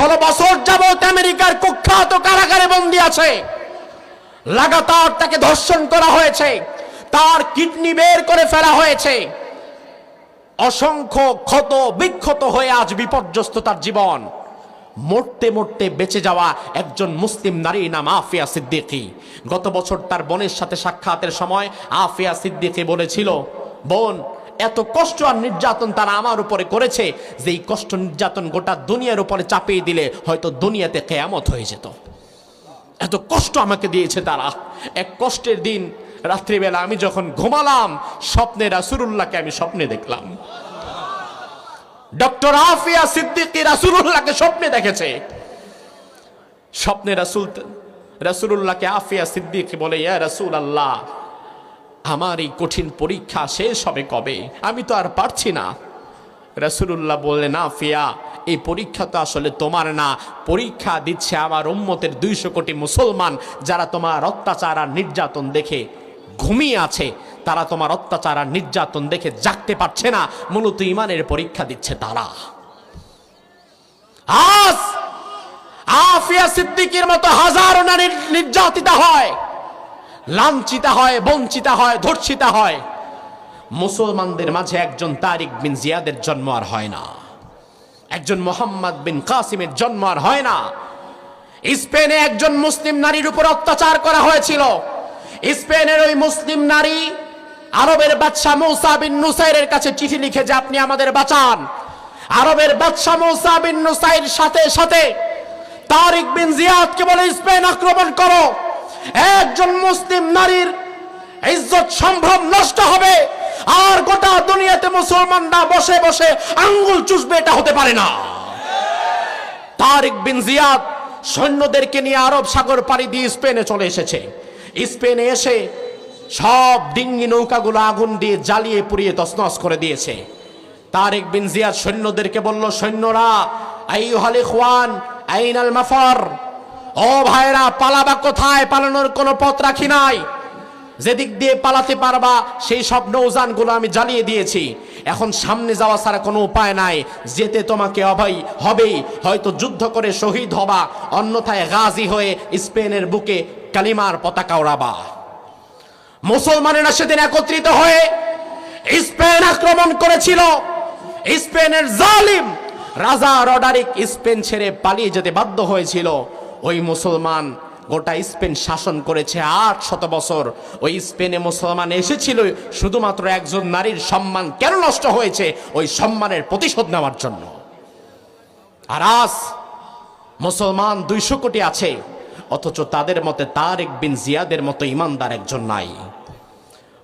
ষোলো বছর যাবত আমেরিকার কুখ্যাত কারাগারে বন্দী আছে। লাগাতার তাকে ধর্ষণ করা হয়েছে। তার কিডনি বের করে ফেলা হয়েছে। অসংখ্য ক্ষত বিক্ষত হয়ে আজ বিপর্যস্ত তার জীবন। মরতে মরতে বেঁচে যাওয়া একজন মুসলিম নারী নাম আফিয়া সিদ্দিকী। গত বছর তার বোনের সাথে সাক্ষাতের সময় আফিয়া সিদ্দিকী বলেছিল, বোন এত কষ্ট আর নির্যাতন তারা আমার উপরে করেছে যে এই কষ্ট নির্যাতন গোটা দুনিয়ার উপরে চাপিয়ে দিলে হয়তো দুনিয়াতে কেয়ামত হয়ে যেত। এত কষ্ট আমাকে দিয়েছে তারা। এক কষ্টের দিন, রাত্রিবেলা আমি যখন ঘুমালাম, স্বপ্নে রাসুরুল্লাহকে আমি স্বপ্নে দেখলাম। ডক্টর আফিয়া সিদ্দিকী রাসুলুল্লাহকে স্বপ্নে দেখেছে। স্বপ্নে রাসুল, রাসুলুল্লাহকে আফিয়া সিদ্দিকী বলে, ইয়া রাসুল আল্লাহ আমার এই কঠিন পরীক্ষা শেষ হবে কবে? আমি তো আর পারছি না। রাসুলুল্লাহ বললেন ফিয়া, এই পরীক্ষা তো আসলে তোমার না। পরীক্ষা দিচ্ছে আমার উম্মতের দুইশো কোটি মুসলমান যারা তোমার অত্যাচার আর নির্যাতন দেখে ঘুমিয়ে আছে। তারা তোমার অত্যাচার আর নির্যাতন দেখে জাগতে পারছে না। মূলত ইমানের পরীক্ষা দিচ্ছে তারা। আজ আফিয়া সিদ্দিকের মতো হাজারো নারী নির্যাতিতা হয়। লাঞ্ছিতা হয়, বঞ্চিতা হয়, ধর্ষিতা হয়। মুসলমানদের মাঝে একজন তারিক বিন জিয়াদের জন্ম আর হয় না। একজন মোহাম্মদ বিন কাসিমের জন্ম আর হয় না। স্পেনে একজন মুসলিম নারীর উপর অত্যাচার করা হয়েছিল। স্পেনের ওই মুসলিম নারী আরবের বাদশাহ মৌসা বিন নুসাইরের কাছে চিঠি লিখে যে, আপনি আমাদের বাঁচান। আরবের বাদশাহ মৌসা বিন নুসাইর সাথে সাথে তারিক বিন জিয়াদকে বলে, স্পেন আক্রমণ করো। একজন মুসলিম নারীর ইজ্জত সম্ভ্রম নষ্ট হবে, আর গোটা দুনিয়াতে মুসলমানরা বসে বসে আঙ্গুল চুষবে, এটা হতে পারে না। তারিক বিন জিয়াদ সৈন্যদেরকে নিয়ে আরব সাগর পাড়ি দিয়ে স্পেনে চলে এসেছে। স্পেনে এসে সব ডিঙ্গি নৌকাগুলো আগুন দিয়ে জ্বালিয়ে পুড়িয়ে তছনছ করে দিয়েছে। তারেক বিন জিয়াদ সৈন্যদেরকে বলল, সৈন্যরা আই হালে খোয়ান আইনাল মাফার ও ভাইরা পালাবা কোথায়? পালানোর কোনো পথ রাখি নাই। যেদিক দিয়ে পালাতে পারবা, সেই সব নৌজানগুলো আমি জ্বালিয়ে দিয়েছি। এখন সামনে যাওয়া ছাড়া কোনো উপায় নাই। যেতে তোমাকে অভয় হবেই। হয়তো যুদ্ধ করে শহীদ হবা, অন্যথায় গাজী হয়ে স্পেনের বুকে কালিমার পতাকা ওড়াবা মুসলমানেরা সেদিন একত্রিত হয়ে স্পেন আক্রমণ করেছিল। স্পেনের জালিম রাজা রডারিক স্পেন ছেড়ে পালিয়ে যেতে বাধ্য হয়েছিল। ওই মুসলমান গোটা স্পেন শাসন করেছে আট শত বছর। ওই স্পেনে মুসলমান এসেছিল, শুধুমাত্র একজন নারীর সম্মান কেন নষ্ট হয়েছে? ওই সম্মানের প্রতিশোধ নেওয়ার জন্য। আর আজ মুসলমান দুইশো কোটি আছে, অথচ তাদের মতে তারেক বিন জিয়াদের মতো ইমানদার একজন নাই।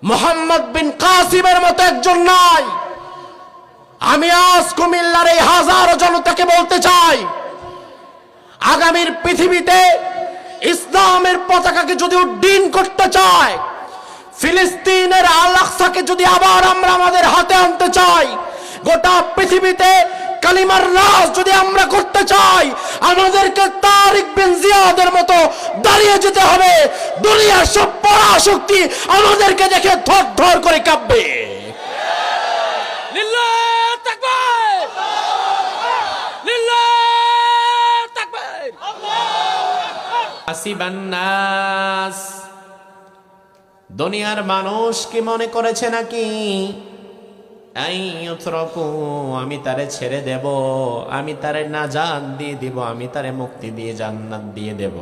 মোহাম্মদ বিন কাসিমের মতো একজন নাই। আমি আজ কুমিল্লার এই হাজারো জনতাকে বলতে চাই আগামীর পৃথিবীতে ইসলামের পতাকাকে যদি উড্ডীন করতে চায়, ফিলিস্তিনের আল আকসাকে যদি আবার আমরা আমাদের হাতে আনতে চাই, গোটা পৃথিবীতে কালিমার রাজ যদি আমরা করতে চাই, আমাদেরকে তারিক বিন জিয়াদের মতো দাঁড়িয়ে যেতে হবে। দুনিয়ার সব পরাশক্তি আমাদেরকে দেখে ধর থর করে কাঁপবে। আসিবান্নাস দুনিয়ার মানুষ কি মনে করেছে নাকি? আমি তারে ছেড়ে দেব, আমি তারে না জান দিয়ে দিব, আমি তারে মুক্তি দিয়ে জান্নাত দিয়ে দেব।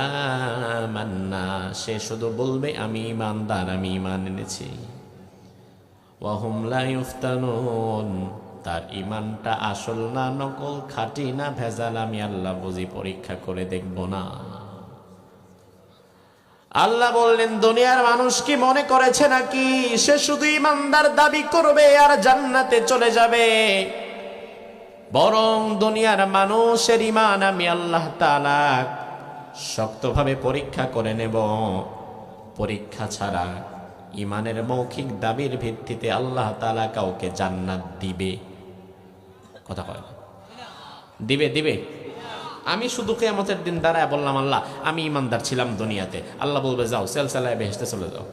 আমান্না, সে শুধু বলবে, আমি ইমানদার, আমি ইমান এনেছি। ওয়াহুম লা ইফতানুন তার ইমানটা আসল না, নকল খাটি না, ভেজাল আমি আল্লাহ বুঝি পরীক্ষা করে দেখব না। আল্লাহ বললেন, দুনিয়ার মানুষ কি মনে করেছে নাকি? সে শুধু ইমানদার দাবি করবে আর জান্নাতে চলে যাবে। বরং দুনিয়ার মানুষের ইমান আমি আল্লাহ তাআলা শক্তভাবে পরীক্ষা করে নেব। পরীক্ষা ছাড়া ইমানের মৌখিক দাবির ভিত্তিতে আল্লাহ তালা কাউকে জান্নাত দিবে। কথা কয় দিবে দিবে। আমি শুধু কেয়ামতের দিন দাঁড়ায় বললাম, আল্লাহ, আমি ইমানদার ছিলাম দুনিয়াতে। আল্লাহ বলবে, যাও সেল সেলায় বেহেসতে চলে যাও।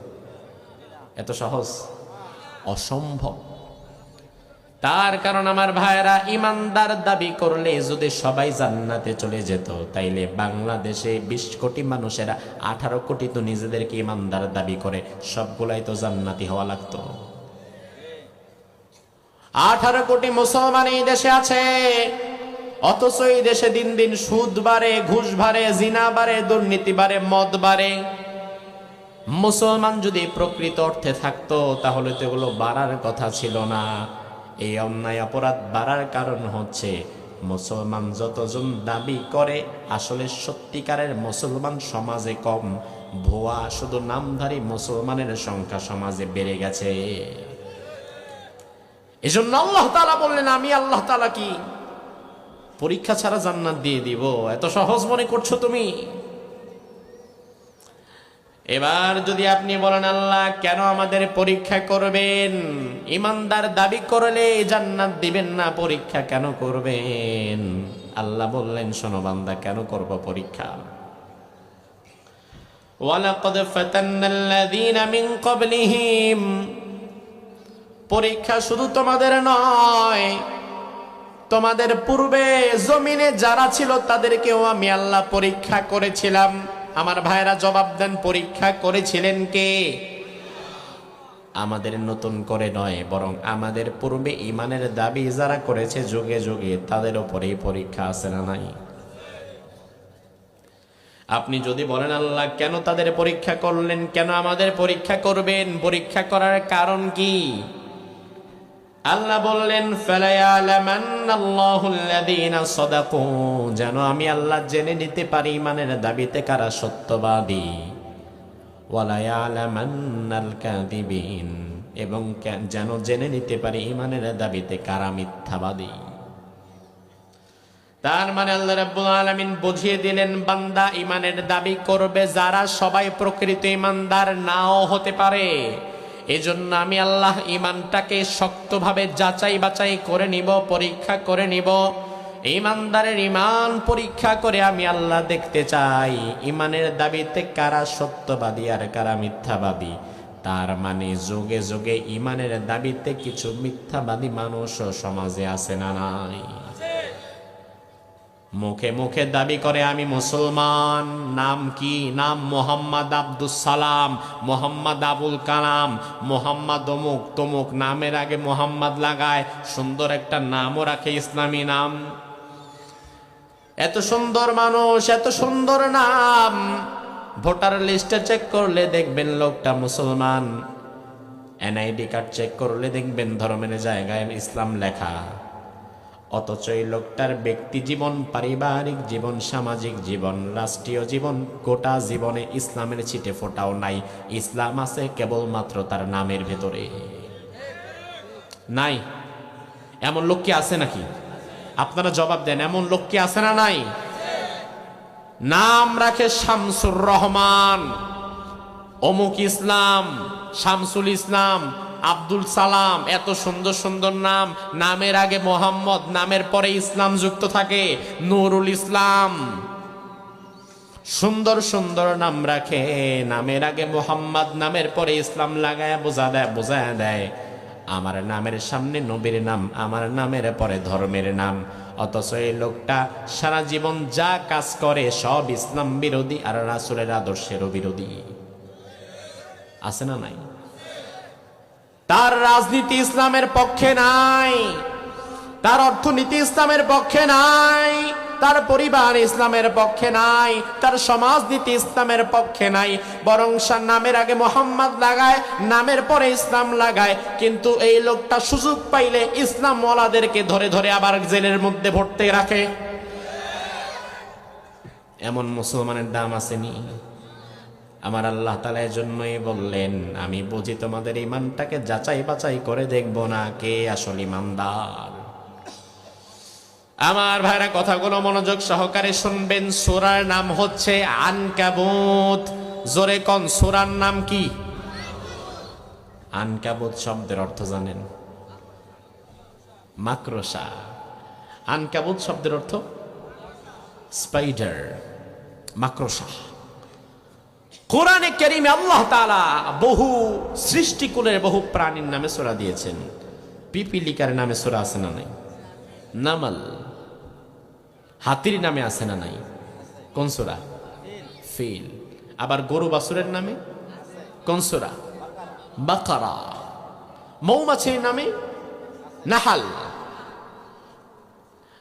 এত সহজ? অসম্ভব। তার কারণ আমার ভাইরা ইমানদার দাবি করলে যদি সবাই জান্নাতে চলে যেত, তাইলে বাংলাদেশে বিশ কোটি মানুষেরা আঠারো কোটি তো নিজেদেরকে ইমানদার দাবি করে, সবগুলাই তো জান্নাতি হওয়া লাগতো। আঠারো কোটি মুসলমান এই দেশে আছে। অথচ এই দেশে দিন দিন সুদ বাড়ে, ঘুষ বাড়ে, জিনা বাড়ে, দুর্নীতি বাড়ে, মদ বাড়ে। মুসলমান যদি প্রকৃত অর্থে থাকতো, তাহলে তো এগুলো বাড়ার কথা ছিল না। এই অন্যায় অপরাধ বাড়ার কারণ হচ্ছে, মুসলমান যতজন দাবি করে, আসলে সত্যিকারের মুসলমান সমাজে কম। ভুয়া, শুধু নামধারী মুসলমানের সংখ্যা সমাজে বেড়ে গেছে। এজন্য আল্লাহ তালা বললেন, আমি আল্লাহ তালা কি? পরীক্ষা ছাড়া জান্নাত দিয়ে দিব। এত সহজ মনে করছ তুমি? এবার যদি আপনি বলেন, আল্লাহ, কেন আমাদের পরীক্ষা করবেন? ইমানদার দাবি করলে জান্নাত দিবেন না, পরীক্ষা কেন করবেন? আল্লাহ বললেন, শোনো বান্দা, কেন করব পরীক্ষা? ওয়ালাকাদ ফাতান্না আল্লাযীনা মিন ক্বাবলিহিম পরীক্ষা শুধু তোমাদের নয়, তোমাদের পূর্বে জমিনে যারা ছিল তাদেরকেও আমি আল্লাহ পরীক্ষা করেছিলাম। আমার ভাইরা জবাব দেন, পরীক্ষা করেছিলেন কে? আমাদের নতুন করে নয়, বরং আমাদের পূর্বে ইমানের দাবি যারা করেছে যুগে যুগে, তাদের উপরেই পরীক্ষা আছে না নাই? আপনি যদি বলেন, আল্লাহ, কেন তাদের পরীক্ষা করলেন? কেন আমাদের পরীক্ষা করবেন? পরীক্ষা করার কারণ কি? আল্লাহ বললেন যেন আমি আল্লাহ জেনে নিতে পারি ইমানের দাবিতে কারা সত্যবাদী। এবং যেন জেনে নিতে পারি ইমানের দাবিতে কারা মিথ্যাবাদী। তার মানে আল্লাহ রাব্বুল আলামিন বুঝিয়ে দিলেন, বান্দা ইমানের দাবি করবে যারা সবাই প্রকৃত ইমানদার নাও হতে পারে। এজন্য আমি আল্লাহ ইমানটাকে শক্তভাবে যাচাই বাছাই করে নিব, পরীক্ষা করে নিব। ইমানদারের ইমান পরীক্ষা করে আমি আল্লাহ দেখতে চাই ইমানের দাবিতে কারা সত্যবাদী আর কারা মিথ্যাবাদী। তার মানে যুগে যুগে ইমানের দাবিতে কিছু মিথ্যাবাদী মানুষও সমাজে আছে না নাই। মুখে মুখে দাবি করে, আমি মুসলমান। নাম কি? নাম মোহাম্মদ আব্দুল সালাম, মোহাম্মদ আবুল কালাম, মোহাম্মদ অমুক তমুক। নামের আগে মোহাম্মদ লাগায়, সুন্দর একটা নামও রাখে ইসলামী নাম। এত সুন্দর মানুষ, এত সুন্দর নাম। ভোটার লিস্টে চেক করলে দেখবেন লোকটা মুসলমান। এনআইডি কার্ড চেক করলে দেখবেন ধর্মের জায়গায় ইসলাম লেখা। অথচ এই লোকটার ব্যক্তি জীবন, পারিবারিক জীবন, সামাজিক জীবন, রাষ্ট্রীয় জীবন, গোটা জীবনে ইসলামের ছিটে ফোটাও নাই। ইসলাম আছে কেবলমাত্র তার নামের ভেতরে। নাই? এমন লোক কি আছে নাকি? আপনারা জবাব দেন, এমন লোক কি আছে না নাই? নাম রাখে শামসুর রহমান। অমুক ইসলাম, শামসুল ইসলাম আব্দুল সালাম, এত সুন্দর সুন্দর নাম। নামের আগে মোহাম্মদ, নামের পরে ইসলাম যুক্ত থাকে। নুরুল ইসলাম। সুন্দর সুন্দর নাম রাখে। নামের আগে মোহাম্মদ, নামের পরে ইসলাম লাগায়, বোঝা দেয় বোঝায় দেয়। আমার নামের সামনে নবীর নাম, আমার নামের পরে ধর্মের নাম। অথচ এই লোকটা সারা জীবন যা কাজ করে, সব ইসলাম বিরোধী আর রাসুলের আদর্শেরও বিরোধী। আছে না নাই? তার রাজনীতি ইসলামের পক্ষে নাই, তার অর্থনীতি ইসলামের পক্ষে নাই, তার পরিবার ইসলামের পক্ষে নাই, তার সমাজনীতি ইসলামের পক্ষে নাই। বরং নামের আগে মোহাম্মদ লাগায়, নামের পরে ইসলাম লাগায়। কিন্তু এই লোকটা সুযোগ পাইলে ইসলাম ওয়ালাদেরকে ধরে ধরে আবার জেলের মধ্যে ভরতে রাখে। এমন মুসলমানের দাম আসেনি। আমার আল্লাহ তালা জন্যই বললেন, আমি বুঝি তোমাদের ইমানটাকে যাচাই বাছাই করে দেখব না কে আসল ইমানদার আমার ভাইরা, কথাগুলো মনোযোগ সহকারে শুনবেন। সুরার নাম হচ্ছে আনকাবুত। জোরে কন, সুরার নাম কি? আনকাবুত শব্দের অর্থ জানেন? মাকড়সা। আনকাবুত শব্দের অর্থ স্পাইডার, মাকড়সা। কোরআনে কেরিমে আল্লাহ তাআলা বহু সৃষ্টিকুলের বহু প্রাণীর নামে সোরা দিয়েছেন। পিপিলিকার নামে সোরা আছে না নাই? নামাল। হাতির নামে আছে না নাই? কোন সোরা? ফিল। আবার গরু বাসুরের নামে? কোন সোরা? বাকারা। মৌমাছির নামে? নাহাল।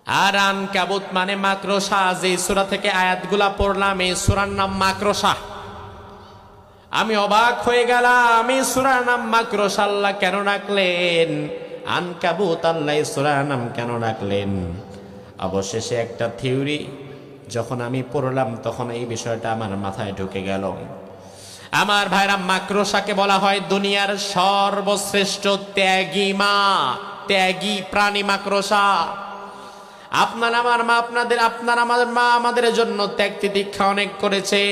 আর আন কাবুত মানে মাকড়সা, যে সূরা থেকে আয়াতগুলা পড়লাম, এই সোরার নাম মাকড়সা। আমি অবাক হয়ে গেলাম, এই সূরার নাম মাকড়সা আল্লাহ কেন রাখলেন আন কাবুত আল্লাহ সূরার নাম কেন রাখলেন অবশেষে একটা থিওরি, যখন আমি পড়লাম, তখন এই বিষয়টা আমার মাথায় ঢুকে গেল। আমার ভাইরা, মাকড়সাকে বলা হয় দুনিয়ার সর্বশ্রেষ্ঠ ত্যাগী মা, ত্যাগী প্রাণী মাকড়সা। আপনার আমার মা, আপনাদের, আপনার আমাদের মা আমাদের জন্য ত্যাগ তিতিক্ষা অনেক করেছে।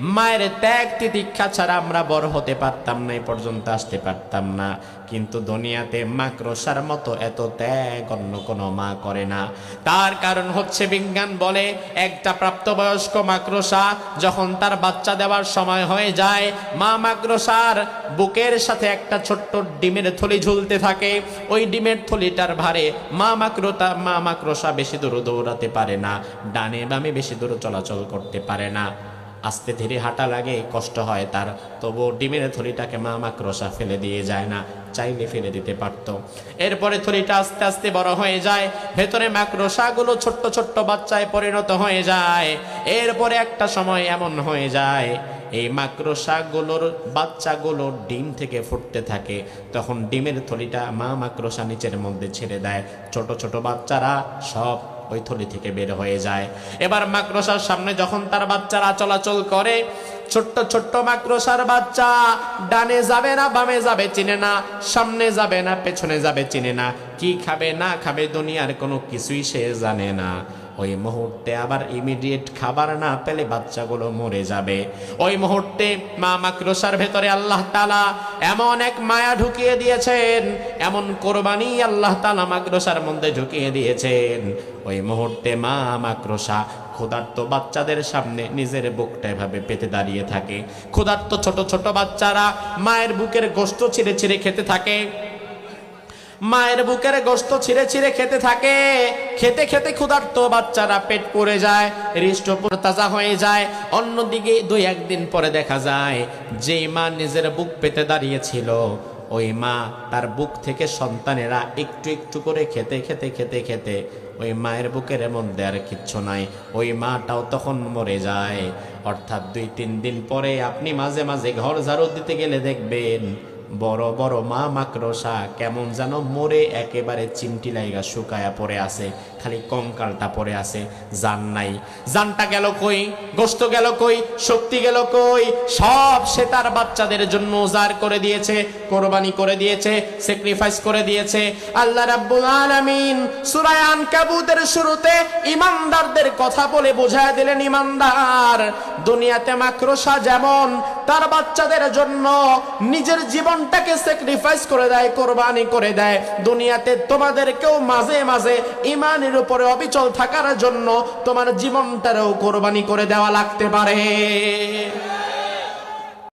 মায়ের ত্যাগ তিতিক্ষা ছাড়া আমরা বড় হতে পারতাম না এই পর্যন্ত আসতে পারতাম না। কিন্তু দুনিয়াতে মাকড়সার মতো এত ত্যাগ অন্য কোনো মা করে না। তার কারণ হচ্ছে বিজ্ঞান বলে, একটা প্রাপ্তবয়স্ক মাকড়সা যখন তার বাচ্চা দেওয়ার সময় হয়ে যায়, মা মাকড়সার বুকের সাথে একটা ছোট্ট ডিমের থলি ঝুলতে থাকে। ওই ডিমের থলিটার ভারে মা মাকড়তা মা মাকড়সা বেশি দূর দৌড়াতে পারে না, ডানে বামে বেশি দূর চলাচল করতে পারে না। আস্তে ধীরে হাঁটা লাগে, কষ্ট হয় তার। তবু ডিমের থলিটাকে মা মাকড়সা ফেলে দিয়ে যায় না, চাইলে ফেলে দিতে পারত। এরপরে থলিটা আস্তে আস্তে বড় হয়ে যায়, ভেতরে মাকড়সাগুলো ছোট্ট ছোট্ট বাচ্চায় পরিণত হয়ে যায়। এরপরে একটা সময় এমন হয়ে যায়, এই মাকড়সাগুলোর বাচ্চাগুলো ডিম থেকে ফুটতে থাকে। তখন ডিমের থলিটা মা মাকড়সা নিচের মধ্যে ছেড়ে দেয়। ছোট ছোট বাচ্চারা সব ওই থলি থেকে বের হয়ে যায়। এবার মাকড়সার সামনে যখন তার বাচ্চারা চলাচল করে, ছোট্ট ছোট্ট মাকড়সার বাচ্চা ডানে যাবে না, বামে যাবে, চিনে না, সামনে যাবে না, পেছনে যাবে, চিনে না। কি খাবে, না খাবে, দুনিয়ার কোনো কিছুই সে জানে না। ওই মুহূর্তে আবার ইমিডিয়েট খাবার না পেলে বাচ্চাগুলো মরে যাবে। ওই মুহূর্তে মা মাকড়সার ভেতরে আল্লাহ তালা এমন এক মায়া ঢুকিয়ে দিয়েছেন, এমন কোরবানি আল্লাহ তালা মাকড়সার মধ্যে ঢুকিয়ে দিয়েছেন। ওই মুহূর্তে মা মাকড়সা ক্ষুধার্ত বাচ্চাদের সামনে নিজের বুকটা এভাবে পেতে দাঁড়িয়ে থাকে। ক্ষুধার্ত ছোট ছোট বাচ্চারা মায়ের বুকের গোস্ত ছিঁড়ে ছিঁড়ে খেতে থাকে। মায়ের বুকের গোস্ত ছিঁড়ে ছিঁড়ে খেতে থাকে। খেতে খেতে ক্ষুধার্ত বাচ্চারা পেট পড়ে যায়, হৃষ্টপুর তাজা হয়ে যায়। অন্যদিকে দুই একদিন পরে দেখা যায় যে মা নিজের বুক পেতে দাঁড়িয়েছিল, ওই মা তার বুক থেকে সন্তানেরা একটু একটু করে খেতে খেতে খেতে খেতে ওই মায়ের বুকের মধ্যে আর কিচ্ছু নাই। ওই মাটাও তখন মরে যায়। অর্থাৎ দুই তিন দিন পরে আপনি মাঝে মাঝে ঘর ঝাড়ু দিতে গেলে দেখবেন বড় বড় মা মাকড়সা কেমন যেন মরে একেবারে চিমটি লাইগা শুকায়া পড়ে আছে, খালি কঙ্কালটা পড়ে আছে, জান নাই। জানটা গেল কই, গোস্ত গেল কই, শক্তি গেল কই, সব সে তার বাচ্চাদের জন্য উজাড় করে দিয়েছে, কোরবানি করে দিয়েছে স্যাক্রিফাইস করে দিয়েছে। আল্লাহ রাব্বুল আলামিন সূরা আনকাবুতের শুরুতে ইমানদারদের কথা বলে বোঝায় দিলেন, ইমানদার, দুনিয়াতে মাকড়সা যেমন তার বাচ্চাদের জন্য নিজের জীবনটাকে স্যাক্রিফাইস করে দেয়, কোরবানি করে দেয়। দুনিয়াতে তোমাদেরকেও মাঝে মাঝে ইমানের উপরে অবিচল থাকার জন্য তোমার জীবনটারও কোরবানি করে দেওয়া লাগতে পারে।